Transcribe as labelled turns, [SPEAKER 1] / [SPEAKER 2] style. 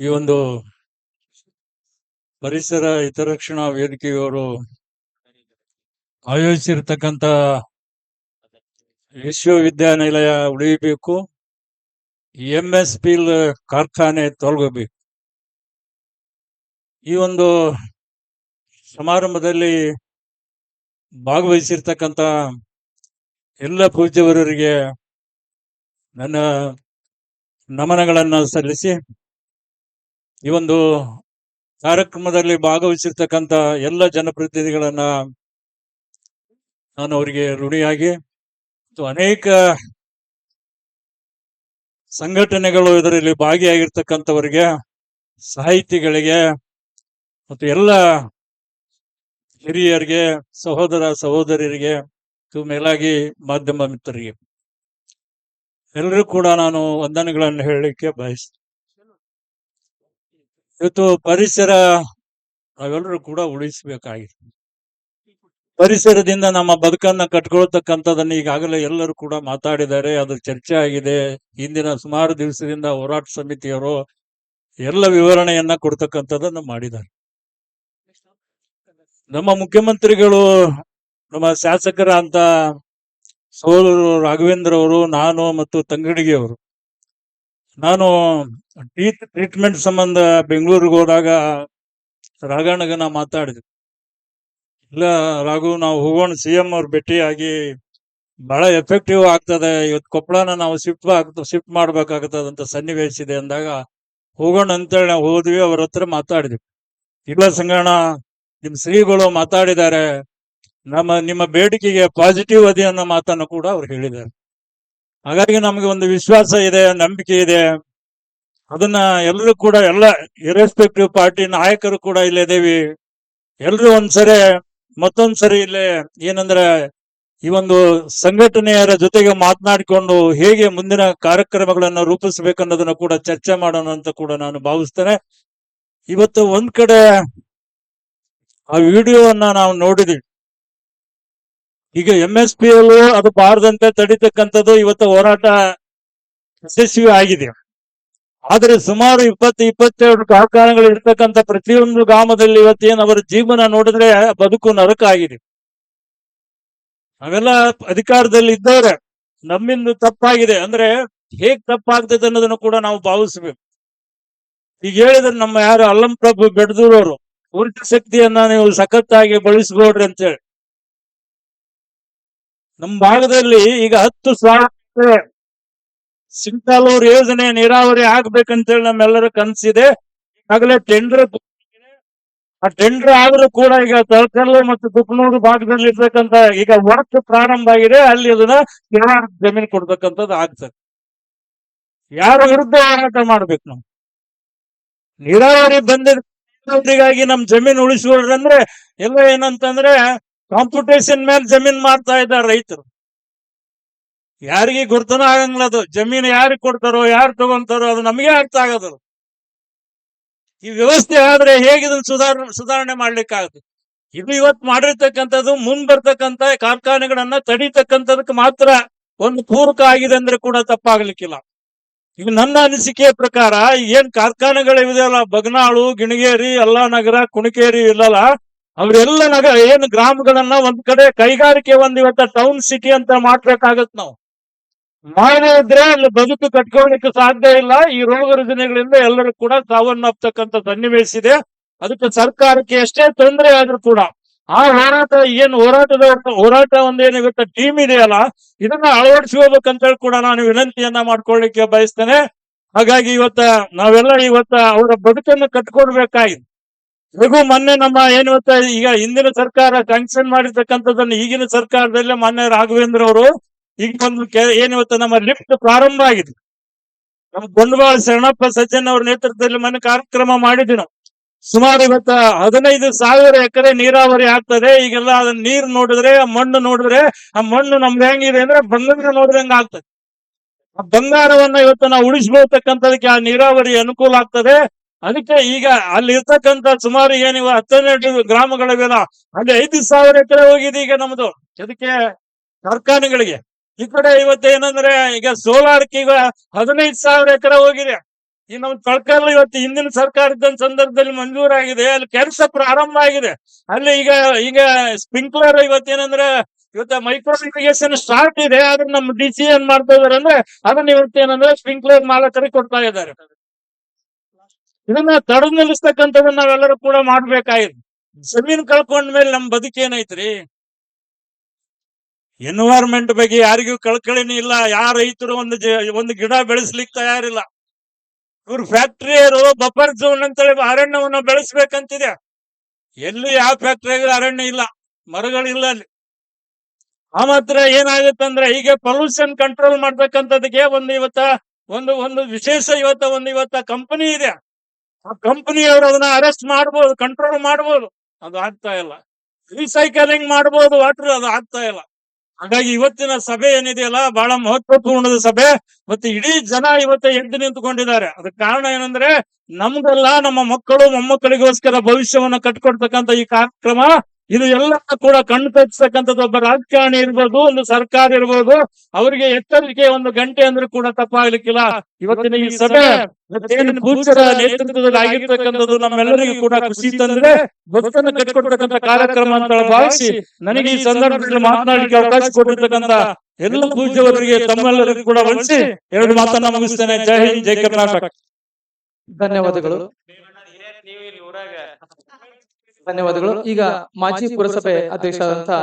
[SPEAKER 1] ಈ ಒಂದು ಪರಿಸರ ಹಿತರಕ್ಷಣಾ ವೇದಿಕೆಯವರು ಆಯೋಜಿಸಿರ್ತಕ್ಕಂಥ ವಿಶ್ವವಿದ್ಯಾನಿಲಯ ಉಳಿಯಬೇಕು ಎಂ ಎಸ್ ಪಿಲ್ ಕಾರ್ಖಾನೆ ತೊಲಗಬೇಕು. ಈ ಒಂದು ಸಮಾರಂಭದಲ್ಲಿ ಭಾಗವಹಿಸಿರ್ತಕ್ಕಂಥ ಎಲ್ಲ ಪೂಜ್ಯವರರಿಗೆ ನನ್ನ ನಮನಗಳನ್ನು ಸಲ್ಲಿಸಿ ಈ ಒಂದು ಕಾರ್ಯಕ್ರಮದಲ್ಲಿ ಭಾಗವಹಿಸಿರ್ತಕ್ಕಂಥ ಎಲ್ಲ ಜನಪ್ರತಿನಿಧಿಗಳನ್ನ ನಾನು ಅವರಿಗೆ ಋಣಿಯಾಗಿ ಮತ್ತು ಅನೇಕ ಸಂಘಟನೆಗಳು ಇದರಲ್ಲಿ ಭಾಗಿಯಾಗಿರ್ತಕ್ಕಂಥವರಿಗೆ ಸಾಹಿತಿಗಳಿಗೆ ಮತ್ತು ಎಲ್ಲ ಹಿರಿಯರಿಗೆ, ಸಹೋದರ ಸಹೋದರಿಯರಿಗೆ, ಮತ್ತು ಮೇಲಾಗಿ ಮಾಧ್ಯಮ ಮಿತ್ರರಿಗೆ. ಎಲ್ಲರೂ ಕೂಡ ನಾನು ವಂದನೆಗಳನ್ನು ಹೇಳಲಿಕ್ಕೆ ಬಯಸ್ತೇನೆ. ಇವತ್ತು ಪರಿಸರ ನಾವೆಲ್ಲರೂ ಕೂಡ ಉಳಿಸಬೇಕಾಗಿದೆ. ಪರಿಸರದಿಂದ ನಮ್ಮ ಬದುಕನ್ನ ಕಟ್ಕೊಳ್ತಕ್ಕಂಥದ್ದನ್ನು ಈಗಾಗಲೇ ಎಲ್ಲರೂ ಕೂಡ ಮಾತಾಡಿದ್ದಾರೆ. ಅದು ಚರ್ಚೆ ಆಗಿದೆ. ಇಂದಿನ ಸುಮಾರು ದಿವಸದಿಂದ ಹೋರಾಟ ಸಮಿತಿಯವರು ಎಲ್ಲ ವಿವರಣೆಯನ್ನ ಕೊಡ್ತಕ್ಕಂಥದ್ದನ್ನು ಮಾಡಿದ್ದಾರೆ. ನಮ್ಮ ಮುಖ್ಯಮಂತ್ರಿಗಳು, ನಮ್ಮ ಶಾಸಕರ ಅಂತ ಸೋಲರು ರಾಘವೇಂದ್ರ ಅವರು, ನಾನು ಮತ್ತು ತಂಗಡಿಗೆ ಅವರು ನಾನು ಟೀತ್ ಟ್ರೀಟ್ಮೆಂಟ್ ಸಂಬಂಧ ಬೆಂಗಳೂರಿಗೆ ಹೋದಾಗ ರಾಘಣ್ಣಗ ನಾ ಮಾತಾಡಿದೆ. ಇಲ್ಲ ರಾಘು, ನಾವು ಹೋಗೋಣ. ಸಿ ಎಂ ಅವ್ರು ಭೇಟಿಯಾಗಿ ಬಹಳ ಎಫೆಕ್ಟಿವ್ ಆಗ್ತದೆ. ಇವತ್ತು ಕೊಪ್ಪಳನ ನಾವು ಶಿಫ್ಟ್ ಆಗ್ತ ಶಿಫ್ಟ್ ಮಾಡ್ಬೇಕಾಗ್ತದಂತ ಸನ್ನಿವೇಶ ಇದೆ ಅಂದಾಗ ಹೋಗೋಣ ಅಂತೇಳಿ ನಾವು ಹೋದ್ವಿ. ಅವ್ರ ಹತ್ರ ಮಾತಾಡಿದ್ವಿ. ಇಲ್ಲ ಸಂಗಣ್ಣ, ನಿಮ್ ಶ್ರೀಗಳು ಮಾತಾಡಿದ್ದಾರೆ. ನಮ್ಮ, ನಿಮ್ಮ ಬೇಡಿಕೆಗೆ ಪಾಸಿಟಿವ್ ಅದೇ ಅನ್ನೋ ಮಾತನ್ನು ಕೂಡ ಅವ್ರು ಹೇಳಿದ್ದಾರೆ. ಹಾಗಾಗಿ ನಮಗೆ ಒಂದು ವಿಶ್ವಾಸ ಇದೆ, ನಂಬಿಕೆ ಇದೆ. ಅದನ್ನ ಎಲ್ಲರೂ ಕೂಡ, ಎಲ್ಲ ಇರೆಸ್ಪೆಕ್ಟಿವ್ ಪಾರ್ಟಿ ನಾಯಕರು ಕೂಡ ಇಲ್ಲೇ ಇದೇವಿ ಎಲ್ರು ಒಂದ್ಸರಿ, ಮತ್ತೊಂದ್ಸರಿ ಇಲ್ಲೇ ಏನಂದ್ರೆ, ಈ ಒಂದು ಸಂಘಟನೆಯರ ಜೊತೆಗೆ ಮಾತನಾಡಿಕೊಂಡು ಹೇಗೆ ಮುಂದಿನ ಕಾರ್ಯಕ್ರಮಗಳನ್ನ ರೂಪಿಸಬೇಕನ್ನೋದನ್ನ ಕೂಡ ಚರ್ಚೆ ಮಾಡೋಣ ಅಂತ ಕೂಡ ನಾನು ಭಾವಿಸ್ತೇನೆ. ಇವತ್ತು ಒಂದ್ ಕಡೆ ಆ ವಿಡಿಯೋವನ್ನ ನಾವು ನೋಡಿದ್ವಿ. ಈಗ ಎಂ ಎಸ್ ಪಿ ಎಲ್ ಅದು ಬಾರದಂತೆ ತಡಿತಕ್ಕಂಥದ್ದು ಇವತ್ತು ಹೋರಾಟ ಯಶಸ್ವಿ ಆಗಿದೆ. ಆದರೆ ಸುಮಾರು ಇಪ್ಪತ್ತು, ಇಪ್ಪತ್ತೆರಡು ಕಾರ್ಖಾನೆಗಳು ಇರ್ತಕ್ಕಂಥ ಪ್ರತಿಯೊಂದು ಗ್ರಾಮದಲ್ಲಿ ಇವತ್ತೇನು ಅವರ ಜೀವನ ನೋಡಿದ್ರೆ ಬದುಕು ನರಕ ಆಗಿದೆ. ನಾವೆಲ್ಲ ಅಧಿಕಾರದಲ್ಲಿ ಇದ್ದವ್ರೆ ನಮ್ಮಿಂದ ತಪ್ಪಾಗಿದೆ. ಅಂದ್ರೆ ಹೇಗ್ ತಪ್ಪಾಗ್ತದೆ ಅನ್ನೋದನ್ನು ಕೂಡ ನಾವು ಭಾವಿಸ್ಬೇಕು. ಈಗ ಹೇಳಿದ್ರೆ ನಮ್ಮ ಯಾರು ಅಲ್ಲಂ ಪ್ರಭು ಬೆಡ್ದೂರವರು, ಊರ್ಜ ಶಕ್ತಿಯನ್ನ ನೀವು ಸಖತ್ತಾಗಿ ಬಳಸ್ಬೋಡ್ರಿ ಅಂತೇಳಿ. ನಮ್ಮ ಭಾಗದಲ್ಲಿ ಈಗ ಹತ್ತು ಸಾವಿರ ಸಿಂಟಾಲ್ ಅವ್ರ ಯೋಜನೆ ನೀರಾವರಿ ಆಗ್ಬೇಕಂತೇಳಿ ನಮ್ಮೆಲ್ಲರ ಕನಸಿದೆ. ಈಗಾಗಲೇ ಟೆಂಡರ್ ಆ ಟೆಂಡರ್ ಆದ್ರೂ ಕೂಡ ಈಗ ತಳಕಲ್ಲು ಮತ್ತು ದುಕ್ನೂರು ಭಾಗದಲ್ಲಿ ಇರ್ತಕ್ಕಂತ ಈಗ ವರ್ಕ್ ಪ್ರಾರಂಭ ಆಗಿದೆ. ಅಲ್ಲಿ ಅದನ್ನ ಕಿರಾಣ ಜಮೀನು ಕೊಡ್ಬೇಕಂತದ್ದು ಆಗ್ತದೆ. ಯಾರ ವಿರುದ್ಧ ಹೋರಾಟ ಮಾಡ್ಬೇಕು ನಾವು? ನೀರಾವರಿ ಬಂದಿದ್ ನೀರಾವರಿಗಾಗಿ ನಮ್ ಜಮೀನು ಉಳಿಸ್ಕೊಳ್ರಂದ್ರೆ ಎಲ್ಲ ಏನಂತಂದ್ರೆ ಕಾಂಪಿಟೇಷನ್ ಮೇಲೆ ಜಮೀನ್ ಮಾಡ್ತಾ ಇದ್ದಾರೆ ರೈತರು. ಯಾರಿಗೆ ಗುರ್ತನ ಆಗಂಗಿಲ್ಲ ಅದು. ಜಮೀನ್ ಯಾರಿಗೆ ಕೊಡ್ತಾರೋ, ಯಾರು ತಗೊಂತಾರೋ ಅದು ನಮಗೆ ಅರ್ಥ ಆಗೋದು ಈ ವ್ಯವಸ್ಥೆ ಆದ್ರೆ ಹೇಗೆ ಇದನ್ನ ಸುಧಾರ, ಸುಧಾರಣೆ ಮಾಡ್ಲಿಕ್ಕಾಗುತ್ತೆ? ಇದು ಇವತ್ತು ಮಾಡಿರ್ತಕ್ಕಂಥದ್ದು, ಮುಂದ್ ಬರ್ತಕ್ಕಂಥ ಕಾರ್ಖಾನೆಗಳನ್ನ ತಡೀತಕ್ಕಂಥದಕ್ಕೆ ಮಾತ್ರ ಒಂದು ಪೂರಕ ಆಗಿದೆ ಅಂದ್ರೆ ಕೂಡ ತಪ್ಪಾಗ್ಲಿಕ್ಕಿಲ್ಲ. ಈಗ ನನ್ನ ಅನಿಸಿಕೆಯ ಪ್ರಕಾರ, ಏನ್ ಕಾರ್ಖಾನೆಗಳಿದೆಯಲ್ಲ ಬಗ್ನಾಳು, ಗಿಣಗೇರಿ ಎಲ್ಲಾ ನಗರ, ಕುಣಿಕೇರಿ ಇಲ್ಲಲ್ಲ ಅವರೆಲ್ಲ ನಗರ ಏನು ಗ್ರಾಮಗಳನ್ನ ಒಂದ್ ಕಡೆ ಕೈಗಾರಿಕೆ ಒಂದ್ ಇವತ್ತ ಟೌನ್ ಸಿಟಿ ಅಂತ ಮಾಡ್ಬೇಕಾಗತ್ ನಾವು. ಮಾಡದೇ ಇದ್ರೆ ಅಲ್ಲಿ ಬದುಕು ಕಟ್ಕೊಳ್ಳಿಕ್ಕೆ ಸಾಧ್ಯ ಇಲ್ಲ. ಈ ರೋಗ ರುಜಿನಗಳಿಂದ ಎಲ್ಲರೂ ಕೂಡ ಸಾವನ್ನಪ್ಪತಕ್ಕಂತ ಸನ್ನಿವೇಶ ಇದೆ. ಅದಕ್ಕೆ ಸರ್ಕಾರಕ್ಕೆ ಎಷ್ಟೇ ತೊಂದರೆ ಆದ್ರೂ ಕೂಡ ಆ ಹೋರಾಟ, ಏನ್ ಹೋರಾಟದ ಹೋರಾಟ ಒಂದ್ ಇವತ್ತ ಟೀಮ್ ಇದೆಯಲ್ಲ ಇದನ್ನ ಅಳವಡಿಸ್ಕೋಬೇಕಂತ ಹೇಳಿ ಕೂಡ ನಾನು ವಿನಂತಿಯನ್ನ ಮಾಡ್ಕೊಳ್ಳಿಕ್ಕೆ ಬಯಸ್ತೇನೆ. ಹಾಗಾಗಿ ಇವತ್ತ ನಾವೆಲ್ಲ ಇವತ್ತ ಅವರ ಬದುಕನ್ನು ಕಟ್ಕೊಡ್ಬೇಕಾಗಿದೆ ಹೇಗೂ ಮೊನ್ನೆ ನಮ್ಮ ಏನು ಇವತ್ತ ಈಗ ಹಿಂದಿನ ಸರ್ಕಾರ ಸ್ಯಾಂಕ್ಷನ್ ಮಾಡಿರ್ತಕ್ಕಂಥದ್ದನ್ನು ಈಗಿನ ಸರ್ಕಾರದಲ್ಲೇ ಮೊನ್ನೆ ರಾಘವೇಂದ್ರ ಅವರು ಈಗ ಒಂದು ಏನ್ ಇವತ್ತು ನಮ್ಮ ಲಿಫ್ಟ್ ಪ್ರಾರಂಭ ಆಗಿದೆ. ನಮ್ಮ ಬಂಡವಾಳ ಶರಣಪ್ಪ ಸಜ್ಜನ್ ಅವ್ರ ನೇತೃತ್ವದಲ್ಲಿ ಮೊನ್ನೆ ಕಾರ್ಯಕ್ರಮ ಮಾಡಿದ್ವಿ ನಾವು. ಸುಮಾರು ಇವತ್ತ ಹದಿನೈದು ಸಾವಿರ ಎಕರೆ ನೀರಾವರಿ ಆಗ್ತದೆ. ಈಗೆಲ್ಲ ಅದನ್ನ ನೀರ್ ನೋಡಿದ್ರೆ, ಆ ಮಣ್ಣು ನೋಡಿದ್ರೆ, ಆ ಮಣ್ಣು ನಮ್ದು ಹೆಂಗಿದೆ ಅಂದ್ರೆ ಬಂಗಾರ ನೋಡಿದಂಗ ಆಗ್ತದೆ. ಆ ಬಂಗಾರವನ್ನ ಇವತ್ತು ನಾವು ಉಳಿಸ್ಕೊಳ್ತಕ್ಕಂಥದಕ್ಕೆ ಆ ನೀರಾವರಿ ಅನುಕೂಲ ಆಗ್ತದೆ. ಅದಕ್ಕೆ ಈಗ ಅಲ್ಲಿ ಇರ್ತಕ್ಕಂತ ಸುಮಾರು ಏನಿವ ಹತ್ತೆರಡು ಗ್ರಾಮಗಳಿವೆಲ್ಲ, ಅಲ್ಲಿ ಐದು ಸಾವಿರ ಎಕರೆ ಹೋಗಿದೆ ಈಗ ನಮ್ದು. ಅದಕ್ಕೆ ಕಾರ್ಖಾನೆಗಳಿಗೆ. ಈ ಕಡೆ ಇವತ್ತು ಏನಂದ್ರೆ ಈಗ ಸೋಲಾರ್ ಈಗ ಹದಿನೈದು ಸಾವಿರ ಎಕರೆ ಹೋಗಿದೆ. ಈ ನಮ್ಮ ಕಳ್ಕಲ್ ಇವತ್ತು ಹಿಂದಿನ ಸರ್ಕಾರ ಇದ್ದ ಸಂದರ್ಭದಲ್ಲಿ ಮಂಜೂರಾಗಿದೆ, ಅಲ್ಲಿ ಕೆಲಸ ಪ್ರಾರಂಭ ಆಗಿದೆ. ಅಲ್ಲಿ ಈಗ ಈಗ ಸ್ಪ್ರಿಂಕ್ಲರ್ ಇವತ್ತೇನಂದ್ರೆ ಇವತ್ತು ಮೈಕ್ರೋ ಇರಿಗೇಷನ್ ಸ್ಟಾರ್ಟ್ ಇದೆ, ಆದ್ರೆ ನಮ್ಮ ಡಿಸಿ ಏನ್ ಮಾಡ್ತಾ ಇದಾರೆ ಅಂದ್ರೆ ಅದನ್ನ ಇವತ್ತೇನಂದ್ರೆ ಸ್ಪ್ರಿಂಕ್ಲರ್ ಮಾಲಕರಿಗೆ ಕೊಡ್ತಾ ಇದ್ದಾರೆ. ಇದನ್ನ ತಡೆದು ನಿಲ್ಲಿಸ್ತಕ್ಕಂಥದನ್ನ ನಾವೆಲ್ಲರೂ ಕೂಡ ಮಾಡ್ಬೇಕಾಗಿದೆ ಜಮೀನ್ ಕಳ್ಕೊಂಡ್ಮೇಲೆ ನಮ್ ಬದುಕೇನೈತ್ರಿ ಎನ್ವೈರ್ಮೆಂಟ್ ಬಗ್ಗೆ ಯಾರಿಗೂ ಕಳ್ಕಳಿನೇ ಇಲ್ಲ. ಯಾರ ರೈತರು ಒಂದು ಒಂದು ಗಿಡ ಬೆಳೆಸ್ಲಿಕ್ಕೆ ತಯಾರಿಲ್ಲ. ಇವ್ರು ಫ್ಯಾಕ್ಟರಿಯರು ಬಫರ್ ಝೋನ್ ಅಂತೇಳಿ ಅರಣ್ಯವನ್ನ ಬೆಳೆಸ್ಬೇಕಂತಿದೆ. ಎಲ್ಲಿ ಯಾವ ಫ್ಯಾಕ್ಟರಿ ಅರಣ್ಯ ಇಲ್ಲ? ಮರಗಳಿಲ್ಲ ಅಲ್ಲಿ. ಆ ಮಾತ್ರ ಏನಾಗುತ್ತಂದ್ರೆ ಹೀಗೆ ಪೊಲ್ಯೂಷನ್ ಕಂಟ್ರೋಲ್ ಮಾಡ್ಬೇಕಂತದಕ್ಕೆ ಒಂದು ಇವತ್ತ, ಒಂದು ಒಂದು ವಿಶೇಷ ಇವತ್ತ, ಒಂದು ಇವತ್ತ ಕಂಪನಿ ಇದೆ. ಆ ಕಂಪನಿಯವರು ಅದನ್ನ ಅರೆಸ್ಟ್ ಮಾಡ್ಬೋದು ಕಂಟ್ರೋಲ್ ಮಾಡ್ಬೋದು. ಅದು ಆಗ್ತಾ ಇಲ್ಲ. ರೀಸೈಕಲಿಂಗ್ ಮಾಡ್ಬೋದು ವಾಟರ್ ಅದು ಆಗ್ತಾ ಇಲ್ಲ. ಹಾಗಾಗಿ ಇವತ್ತಿನ ಸಭೆ ಏನಿದೆಯಲ್ಲ, ಬಹಳ ಮಹತ್ವಪೂರ್ಣದ ಸಭೆ. ಮತ್ತೆ ಇಡೀ ಜನ ಇವತ್ತು ಎದ್ದು ನಿಂತುಕೊಂಡಿದ್ದಾರೆ. ಅದಕ್ಕೆ ಕಾರಣ ಏನಂದ್ರೆ ನಮ್ಗೆಲ್ಲ ನಮ್ಮ ಮಕ್ಕಳು, ಮೊಮ್ಮಕ್ಕಳಿಗೋಸ್ಕರ ಭವಿಷ್ಯವನ್ನ ಕಟ್ಕೊಡ್ತಕ್ಕಂತ ಈ ಕಾರ್ಯಕ್ರಮ ಇದು ಎಲ್ಲ ಕೂಡ ಕಣ್ಣು ತಪ್ಪಿಸ್ತಕ್ಕಂಥದ್ದು ಒಬ್ಬ ರಾಜಕಾರಣಿ ಇರ್ಬೋದು ಒಂದು ಸರ್ಕಾರ ಇರ್ಬೋದು ಅವರಿಗೆ ಎಚ್ಚರಿಕೆ ಒಂದು ಗಂಟೆ ಅಂದ್ರೂ ಕೂಡ ತಪ್ಪಾಗ್ಲಿಕ್ಕಿಲ್ಲ. ಇವತ್ತಿನ ಈ ಸಭೆ ನೇತೃತ್ವದಲ್ಲಿ ಆಗಿರ್ತಕ್ಕಂಥದ್ದು ನಮ್ಮೆಲ್ಲರಿಗೂ ಕೂಡ ಖುಷಿ ತಂದ್ರೆ ಭಕ್ತನ ಕಟ್ಕೊಡ್ತಕ್ಕಂಥ ಕಾರ್ಯಕ್ರಮ ಅಂತ ಭಾವಿಸಿ ನನಗೆ ಈ ಸಂದರ್ಭದಲ್ಲಿ ಮಾತನಾಡಲಿಕ್ಕೆ ಅವಕಾಶ ಕೊಟ್ಟಿರ್ತಕ್ಕಂಥ ಎಲ್ಲ ಪೂಜ್ಯವರಿಗೆ ತಮ್ಮೆಲ್ಲರಿಗೂ ಕೂಡ ವಂಚಿಸಿ ಎರಡು ಮಾತನ್ನ ಮುಗಿಸ್ತೇನೆ. ಜೈ ಹಿಂದ್ ಜೈ ಕರ್ನಾಟಕ.
[SPEAKER 2] ಧನ್ಯವಾದಗಳು. ಧನ್ಯವಾದಗಳು. ಈಗ ಮಾಜಿ ಪುರಸಭೆ ಅಧ್ಯಕ್ಷರಾದಂತಹ